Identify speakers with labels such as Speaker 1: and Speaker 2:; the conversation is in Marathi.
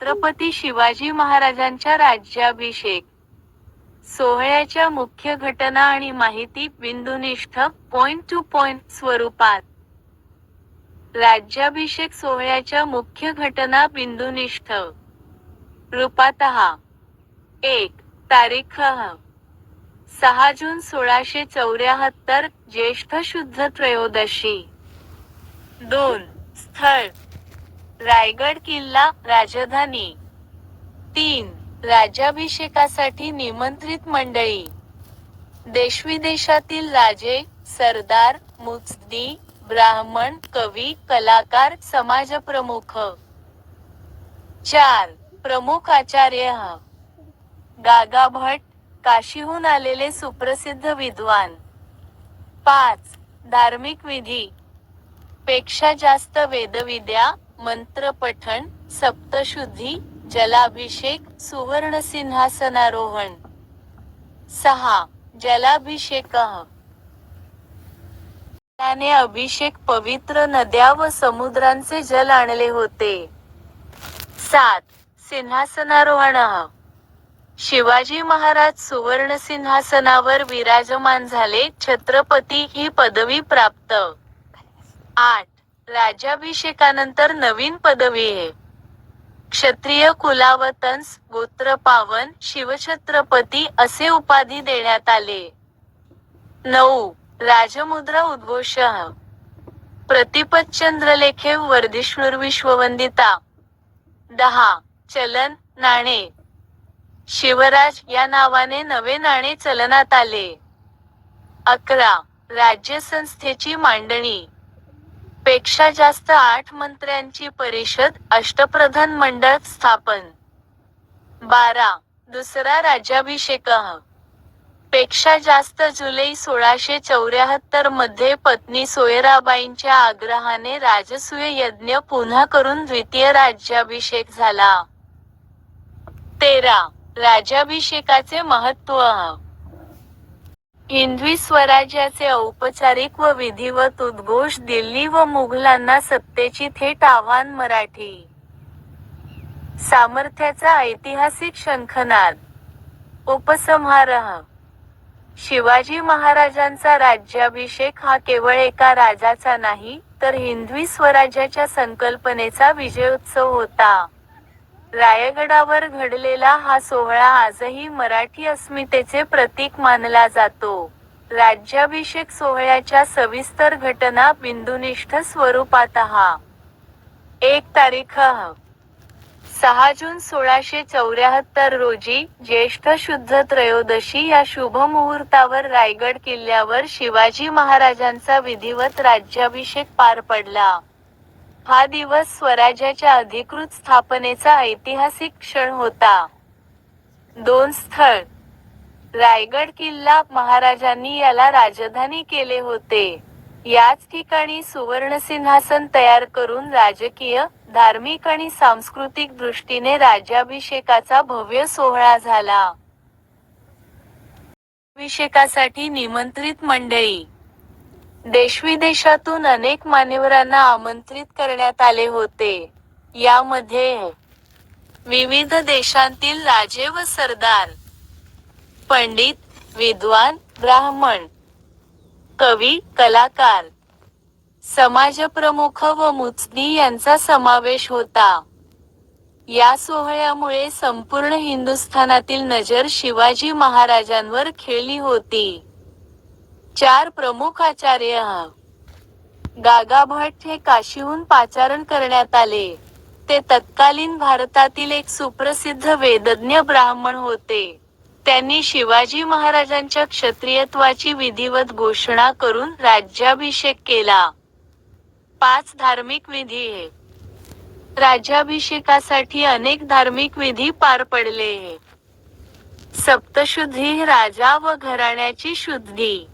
Speaker 1: छत्रपती शिवाजी महाराजांच्या राज्याभिषेक. सोहळ्याच्या मुख्य घटना आणि माहिती बिंदुनिष्ठ पॉइंट टू पॉइंट स्वरूपात. राज्याभिषेक सोहळ्याच्या मुख्य घटना बिंदुनिष्ठ. रूपात एक. तारीख. सहा जून सोळाशे चौऱ्याहत्तर ज्येष्ठ शुद्ध त्रयोदशी. दोन. स्थळ. रायगड किल्ला राजधानी. तीन राज्याभिषेकासाठी निमंत्रित मंडळी. देशविदेशातील राजे सरदार मुत्सदी ब्राह्मण कवी कलाकार समाजप्रमुख. चार प्रमुख आचार्य. गागा भट काशीहून आलेले सुप्रसिद्ध विद्वान. पाच धार्मिक विधी. पेक्षा जास्त वेदविद्या मंत्र पठण सप्तशुद्धी जलाभिषेक सुवर्ण सिंहासनारोहण सहा जलाभिषेक. त्याने अभिषेक पवित्र नद्या व समुद्रांचे जल आणले होते. सात सिंहासनारोहण. शिवाजी महाराज सुवर्ण सिंहासनावर विराजमान झाले छत्रपती ही पदवी प्राप्त. आठ राज्याभिषेकानंतर नवीन पदवी आहे. क्षत्रिय कुलावतंस गोत्र पावन शिवछत्रपती असे उपाधी देण्यात आले. नऊ. राजमुद्रा उद्घोष. प्रतिपत चंद्रलेखे वर्धिष्णूर विश्ववंदिता. दहा. चलन नाणे. शिवराज या नावाने नवे नाणे चलनात आले. अकरा. राज्यसंस्थेची मांडणी. पेक्षा जास्त आठ मंत्र्यांची परिषद अष्टप्रधान मंडळ स्थापन. बारा. दुसरा राज्याभिषेक. पेक्षा जास्त जुलै सोळाशे चौऱ्याहत्तरमध्ये पत्नी सोयराबाईंच्या आग्रहाने राजसूय यज्ञ पुन्हा करून द्वितीय राज्याभिषेक झाला. तेरा. राज्याभिषेकाचे महत्त्व. हिंदवी स्वराज्याचे औपचारिक व विधिवत उद्घोष दिल्ली व मुघलांना सत्तेची थेट आव्हान मराठी. सामर्थ्याचा ऐतिहासिक शंखनाद. उपसंहार शिवाजी महाराजांचा राज्याभिषेक हा केवळ एका राजाचा नाही तर हिंदवी स्वराज्याच्या संकल्पनेचा विजयोत्सव होता. रायगडावर घडलेला हा सोहळा आजही मराठी अस्मितेचे प्रतीक मानला जातो. राज्याभिषेक सोहळ्याच्या सविस्तर घटना बिंदुनिष्ठ स्वरूपात एक तारीख सहा जून सोळाशे चौऱ्याहत्तर रोजी ज्येष्ठ शुद्ध त्रयोदशी या शुभ मुहूर्तावर रायगड किल्ल्यावर शिवाजी महाराजांचा विधिवत राज्याभिषेक पार पडला. हा दिवस स्वराज्याच्या अधिकृत स्थापनेचा ऐतिहासिक क्षण होता. दोन स्थळ. रायगड किल्ला महाराजांनी याला राजधानी केले होते. याच ठिकाणी सुवर्णसिंहासन तयार करून राजकीय धार्मिक आणि सांस्कृतिक दृष्टीने राज्याभिषेकाचा भव्य सोहळा झाला. अभिषेकासाठी निमंत्रित मंडळी देशविदेशातून अनेक मान्यवरांना आमंत्रित करण्यात आले होते. यामध्ये विविध देशांतील राजे व सरदार पंडित विद्वान ब्राह्मण कवी कलाकार समाजप्रमुख व मुचनी यांचा समावेश होता. या सोहळ्यामुळे संपूर्ण हिंदुस्थानातील नजर शिवाजी महाराजांवर खेळली होती. चार प्रमुख आचार्य गागाभट हे काशीहून पाचारण करण्यात आले. ते तत्कालीन भारतातील एक सुप्रसिद्ध वेदज्ञ ब्राह्मण होते. त्यांनी शिवाजी महाराजांच्या क्षत्रियत्वाची विधिवत घोषणा करून राज्याभिषेक केला. पाच धार्मिक विधी. आहे राज्याभिषेकासाठी अनेक धार्मिक विधी पार पडले. सप्तशुद्धी राजा व घराण्याची शुद्धी.